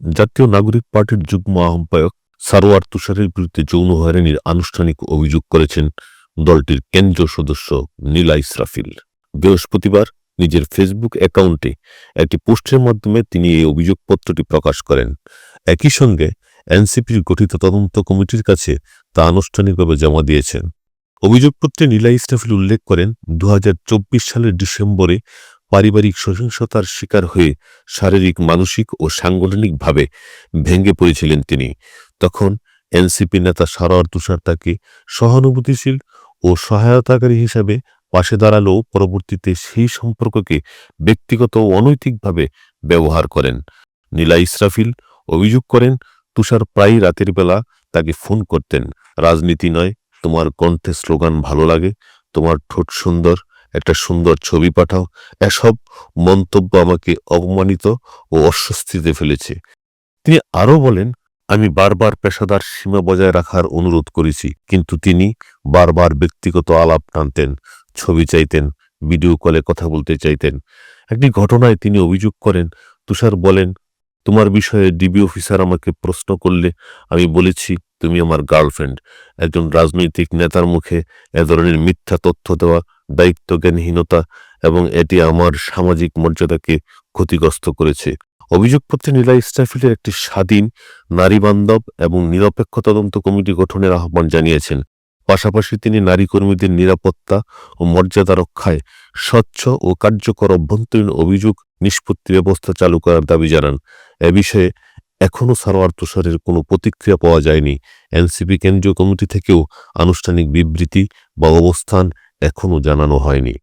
জাতীয় নাগরিক পার্টির যুগ্ম আহ্বায়ক সারোয়ার তুষারের বিরুদ্ধে যৌন হয়রানির আনুষ্ঠানিক অভিযোগ করেছেন দলটির কেন্দ্রীয় সদস্য নীলা ইসরাফিল। বৃহস্পতিবার নিজের ফেসবুক অ্যাকাউন্টে একটি পোস্টের মাধ্যমে তিনি এই অভিযোগপত্রটি প্রকাশ করেন। একই সঙ্গে এনসিপির গঠিত তদন্ত কমিটির কাছে তা আনুষ্ঠানিকভাবে জমা দিয়েছেন। অভিযোগপত্রে নীলা ইসরাফিল উল্লেখ করেন দু হাজার চব্বিশ সালের ডিসেম্বরে পারিবারিক সহিংসতার শিকার হয়ে শারীরিক, মানসিক ও সাংগঠনিকভাবে ভেঙে পড়েছিলেন তিনি। তখন এনসিপি নেতা সারোয়ার তুষার তাকে সহানুভূতিশীল ও সহায়তাকারী হিসাবে পাশে দাঁড়ালেও পরবর্তীতে সেই সম্পর্ককে ব্যক্তিগত ও অনৈতিকভাবে ব্যবহার করেন। নীলা ইসরাফিল অভিযোগ করেন, তুষার প্রায়ই রাতের বেলা তাকে ফোন করতেন। রাজনীতি নয়, তোমার কণ্ঠে স্লোগান ভালো লাগে, তোমার ঠোঁট সুন্দর একটা সুন্দর ছবি পাঠাও। এসব মন্তব্য আমাকে অপমানিত ও অস্বস্তিতে ফেলেছে। তিনি আরও বলেন, আমি বারবার পেশাদার সীমা বজায় রাখার অনুরোধ করেছি, কিন্তু তিনি বারবার ব্যক্তিগত আলাপ টানতেন, ছবি চাইতেন, ভিডিও কলে কথা বলতে চাইতেন। একটি ঘটনায় তিনি অভিযোগ করেন, তুষার বলেন, তোমার বিষয়ে ডিবি অফিসার আমাকে প্রশ্ন করলে আমি বলেছি, তুমি আমার গার্লফ্রেন্ড একজন রাজনৈতিক নেতার মুখে এ ধরনের মিথ্যা তথ্য দেওয়া দায়িত্বজ্ঞানহীনতা এবং এটি আমার সামাজিক মর্যাদাকে ক্ষতিগ্রস্ত করেছে। অভিযোগপত্রে নীলা ইস্টাফিলের একটি স্বাধীন নারী বান্ধব এবং নিরপেক্ষ তদন্ত কমিটি গঠনের আহ্বান জানিয়েছেন। পাশাপাশি তিনি নারী কর্মীদের নিরাপত্তা ও মর্যাদা রক্ষায় স্বচ্ছ ও কার্যকর অভ্যন্তরীণ অভিযোগ নিষ্পত্তি ব্যবস্থা চালু করার দাবি জানান। এ বিষয়ে এখনও সারোয়ার তুষারের কোনো প্রতিক্রিয়া পাওয়া যায়নি। এনসিপি কেন্দ্রীয় কমিটি থেকেও আনুষ্ঠানিক বিবৃতি বা অবস্থান এখনও জানানো হয়নি।